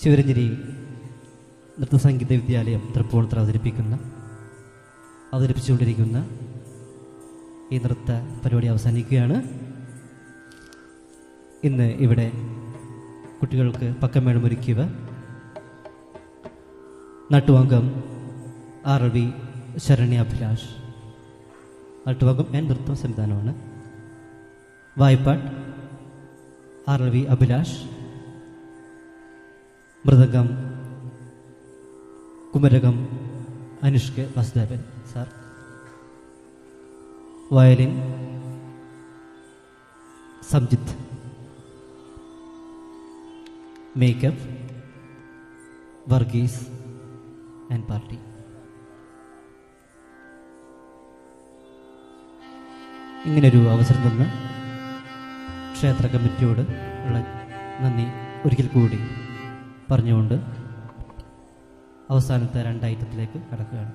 ശിവരഞ്ജനി നൃത്തസംഗീത വിദ്യാലയം തൃപ്പൂണിത്തറ അവതരിപ്പിക്കുന്ന അവതരിപ്പിച്ചുകൊണ്ടിരിക്കുന്ന ഈ നൃത്ത പരിപാടി അവസാനിക്കുകയാണ്. ഇന്ന് ഇവിടെ കുട്ടികൾക്ക് പക്കമേളമൊരുക്കിയവർ നട്ടുവാങ്കം R V Saranya Abhilash. നട്ടുവാങ്കം N നൃത്തം സംവിധാനമാണ്. വായ്പാട്ട് R V Abhilash. Mridangam Kumarakom Anush K Vasudevan sir. Violin Samjith makeup Varghese and party. ഇങ്ങനൊരു അവസരം തന്ന ക്ഷേത്ര കമ്മിറ്റിയോട് ഉള്ള നന്ദി. ഒരിക്കൽ കൂടി പറഞ്ഞുകൊണ്ട് അവസാനത്തെ രണ്ട് കടക്കുകയാണ്.